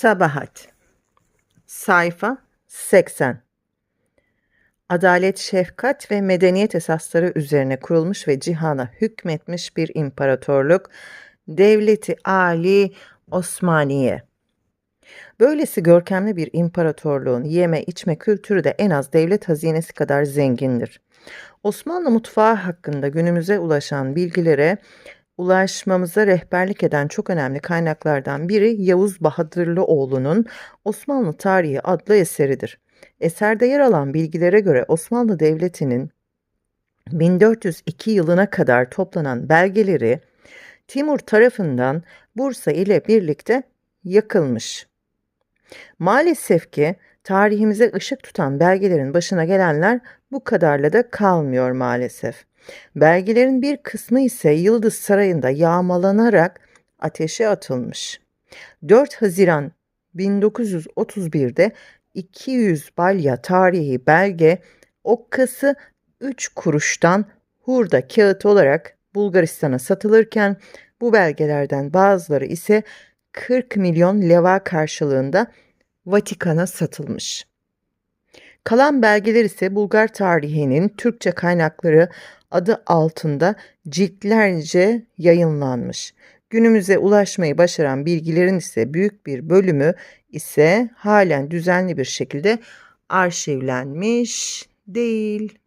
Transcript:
Tabahat Sayfa 80 Adalet, şefkat ve medeniyet esasları üzerine kurulmuş ve cihana hükmetmiş bir imparatorluk, Devleti Ali Osmaniye. Böylesi görkemli bir imparatorluğun yeme içme kültürü de en az devlet hazinesi kadar zengindir. Osmanlı mutfağı hakkında günümüze ulaşan bilgilere ulaşmamıza rehberlik eden çok önemli kaynaklardan biri Yavuz Bahadırlıoğlu'nun Osmanlı Tarihi adlı eseridir. Eserde yer alan bilgilere göre Osmanlı Devleti'nin 1402 yılına kadar toplanan belgeleri Timur tarafından Bursa ile birlikte yakılmış. Maalesef ki tarihimize ışık tutan belgelerin başına gelenler bu kadarla da kalmıyor maalesef. Belgelerin bir kısmı ise Yıldız Sarayı'nda yağmalanarak ateşe atılmış. 4 Haziran 1931'de 200 balya tarihi belge okkası 3 kuruştan hurda kağıt olarak Bulgaristan'a satılırken bu belgelerden bazıları ise 40 milyon leva karşılığında Vatikan'a satılmış. Kalan belgeler ise Bulgar tarihinin Türkçe kaynakları adı altında ciltlerce yayınlanmış. Günümüze ulaşmayı başaran bilgilerin ise büyük bir bölümü ise halen düzenli bir şekilde arşivlenmiş değil.